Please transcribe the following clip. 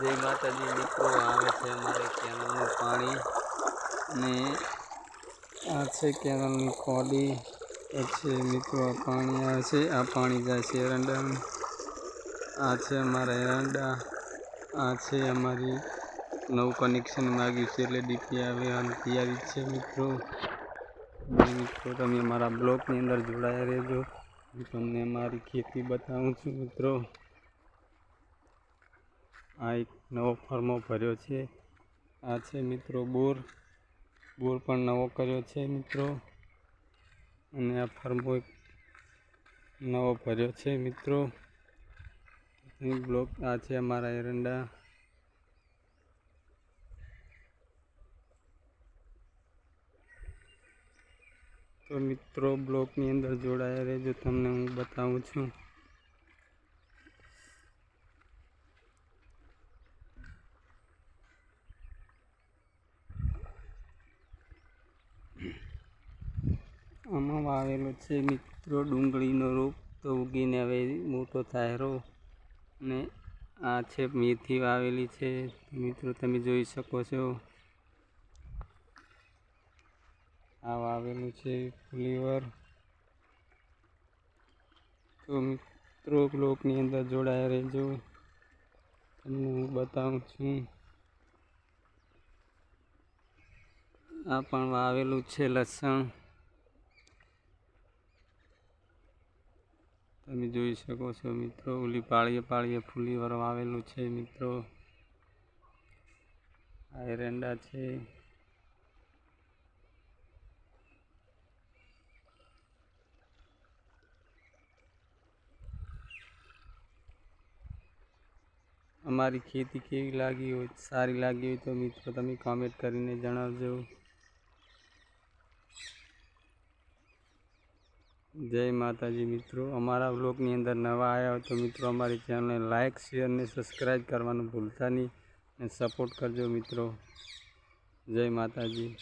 જય માતાજી, મિત્રો. આવે છે અમારે કેનલનું પાણી. ને આ છે કેનલની કોડી. પછી મિત્રો, આ પાણી આવે છે. આ પાણી જાય છે એરંડામાં આ છે અમારા એરંડા. આ છે અમારી નવું કનેક્શન માગ્યું છે એટલે ડીપી આવે અને તૈયારી છે, મિત્રો. મિત્રો, તમે અમારા બ્લોગની અંદર જોડાયા રહેજો. હું તમને અમારી ખેતી બતાવું છું, મિત્રો. આ એક નવો ફર્મો ભર્યો છે. આ છે મિત્રો બોર. બોર પણ નવો કર્યો છે મિત્રો. અને આ ફર્મો એક નવો ભર્યો છે મિત્રો. બ્લોક આ છે અમારા એરંડા. તો મિત્રો બ્લોકની અંદર જોડાયા રહેજો. તમને હું બતાવું છું. આમાં વાવેલો છે મિત્રો, ડુંગળીનો રોપ તો ઉગીને હવે મોટો થાય રો ને આ છે મેથી વાવેલી છે. મિત્રો, તમે જોઈ શકો છો. આ વાવેલું છે ફ્લેવર. તો મિત્રો, બ્લોકની અંદર જોડાયા રહેજો. તમને હું બતાવું છું. આ પણ વાવેલું છે લસણ. તમે જોઈ શકો છો મિત્રો, ઓલી પાળીએ પાળીએ ફૂલીવર આવેલું છે મિત્રો. આ એરંડા છે. અમારી ખેતી કેવી લાગી હોય, સારી લાગી હોય તો મિત્રો તમે કોમેન્ટ કરીને જણાવજો. જય માતાજી મિત્રો. અમારા બ્લોગની અંદર નવા આવ્યા હોય તો મિત્રો અમારી ચેનલને લાઇક શેર અને સબસ્ક્રાઈબ કરવાનું ભૂલતા નહીં. અને સપોર્ટ કરજો મિત્રો. જય માતાજી.